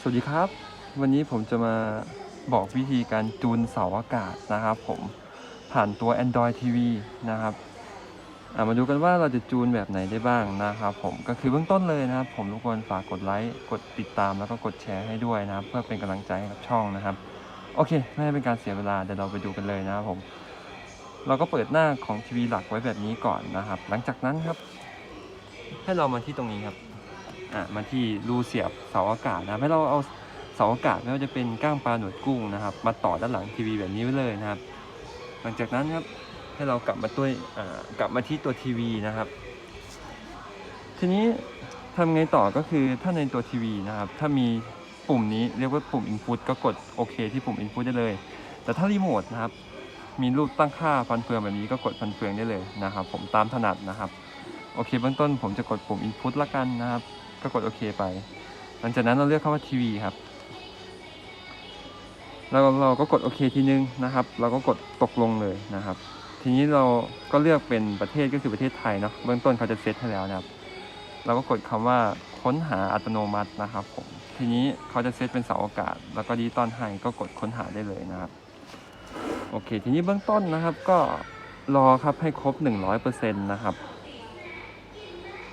สวัสดีครับ วันนี้ผมจะมาบอกวิธีการจูนเสาอากาศนะครับ ผมผ่านตัว Android TV นะครับมาดูกันว่าเราจะจูนแบบไหนได้บ้างนะครับ ผมก็คือเบื้องต้นเลยนะครับ ผมทุกคนฝากกดไลค์กดติดตามแล้วก็กดแชร์ให้ด้วยนะครับ เพื่อเป็นกำลังใจให้กับช่องนะครับ โอเค ไม่ให้เป็นการเสียเวลาเดี๋ยวเราไปดูกันเลยนะครับผม เราก็เปิดหน้าของทีวีหลักไว้แบบนี้ก่อนนะครับ หลังจากนั้นครับ ให้เรามาที่ตรงนี้ครับ อะมาที่รูเสียบเสาอากาศนะให้เราเอาเสาอากาศไม่ว่าจะเป็นก้างปลาหนวดกุ้งนะครับ มาต่อด้านหลังทีวีแบบนี้ไว้เลยนะครับ หลังจากนั้นครับให้เรากลับมาตัวอ่ากลับมาที่ตัวทีวีนะครับ ทีนี้ทำไงต่อก็คือถ้าในตัวทีวีนะครับ ถ้ามีปุ่มนี้เรียกว่าปุ่ม Input ก็กดโอเคที่ปุ่ม Input ได้เลย แต่ถ้ารีโมทนะครับ มีรูปตั้งค่าฟันเฟืองแบบนี้ก็กดฟันเฟืองได้เลยนะครับ ผมตามถนัดนะครับ โอเคเบื้องต้นผมจะกดปุ่ม Input ละกันนะครับ ก็กดโอเคไป หลังจากนั้นเราเลือกคำว่าทีวีครับแล้วเราก็กดโอเคทีนึงนะครับ เราก็กดตกลงเลยนะครับ ทีนี้เราก็เลือกเป็นประเทศก็คือประเทศไทยเนาะเบื้องต้นเขาจะเซตให้แล้วนะครับ เราก็กดคำว่าค้นหาอัตโนมัตินะครับผมทีนี้เขาจะเซตเป็นเสาอากาศ แล้วก็ดิจิตอลให้ก็กดค้นหาได้เลยนะครับโอเค ทีนี้เบื้องต้นนะครับก็รอครับให้ครบ 100%นะครับ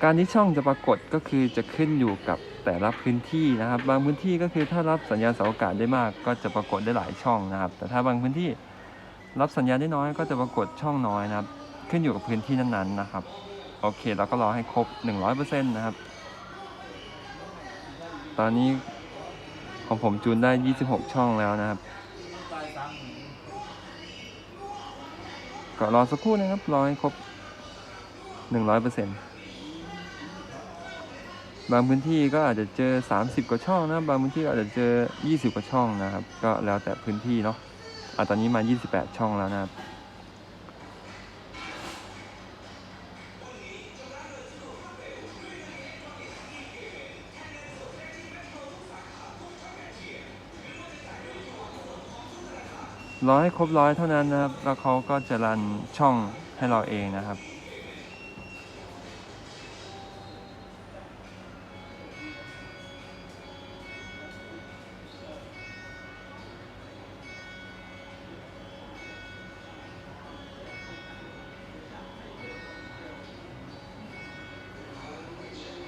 การที่ช่องจะปรากฏก็คือจะขึ้นอยู่กับแต่ละพื้นที่นะครับ บางพื้นที่ก็คือถ้ารับสัญญาณเสาอากาศได้มากก็จะปรากฏได้หลายช่องนะครับ แต่ถ้าบางพื้นที่รับสัญญาณได้น้อยก็จะปรากฏช่องน้อยนะครับ ขึ้นอยู่กับพื้นที่นั้นๆนะครับ โอเคเราก็รอให้ครบ 100%นะครับ ตอนนี้ของผมจูนได้ 26 ช่องแล้วนะครับ ก็รอสักครู่นะครับ รอให้ครบ 100% บางพื้นที่ก็อาจจะเจอ 30 กว่าช่องนะบางพื้นที่อาจจะเจอ 20 กว่าช่องนะครับ ก็แล้วแต่พื้นที่เนาะอะตอนนี้มา 28 ช่องแล้วนะครับรอให้ครบร้อยเท่านั้นนะครับ แล้วเขาก็จะรันช่องให้เราเองนะครับ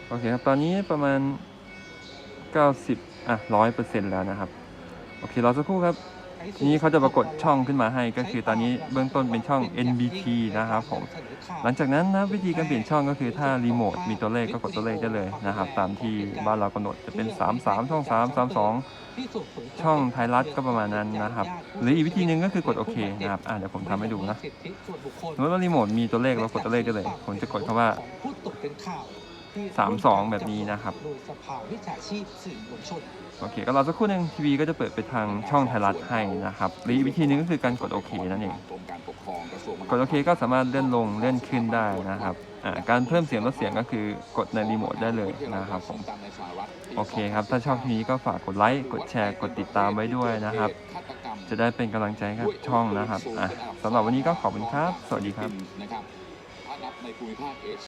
โอเคครับ ตอนนี้ประมาณ 90 อะ100%แล้วนะครับ โอเครอสักครู่ครับทีนี้เขาจะปรากฏช่องขึ้นมาให้ก็คือตอนนี้เบื้องต้นเป็นช่อง NBT นะครับผม หลังจากนั้นนะวิธีการเปลี่ยนช่องก็คือถ้ารีโมทมีตัวเลขก็กดตัวเลขได้เลยนะครับ ตามที่บ้านเรากำหนดจะเป็น 33 ช่อง 3 32ช่องไทยรัฐก็ประมาณนั้นนะครับ หรืออีกวิธีหนึ่งก็คือกดโอเคนะครับอ่าเดี๋ยวผมทำให้ดูนะสมมติว่ารีโมทมีตัวเลขเรากดตัวเลขได้เลย ผมจะกดคำว่า พูดตกเป็นข่าวที่32 แบบนี้นะครับ โดยสภาวิชาชีพสื่อมวลชน โอเค ก็รอสักครู่หนึ่งทีวีก็จะเปิดไปทางช่องไทยรัฐให้นะครับหรืออีกวิธีหนึงก็คือการกดโอเคนั่นเอง กรมการปกครองกระทรวงมหาดกดโอเคก็สามารถเลื่อนลงเลื่อนขึ้นได้นะครับอ่าการเพิ่มเสียงลดเสียงก็คือกดในรีโมทได้เลยนะครับผม โอเคครับ ถ้าชอบทีนี้ก็ฝากกดไลค์ กดแชร์ กดติดตามไว้ด้วยนะครับ จะได้เป็นกำลังใจให้กับช่องนะครับอะสำหรับวันนี้ก็ขอบคุณครับ สวัสดีครับ นะครับถ้านับในภูมิภาคเอเชีย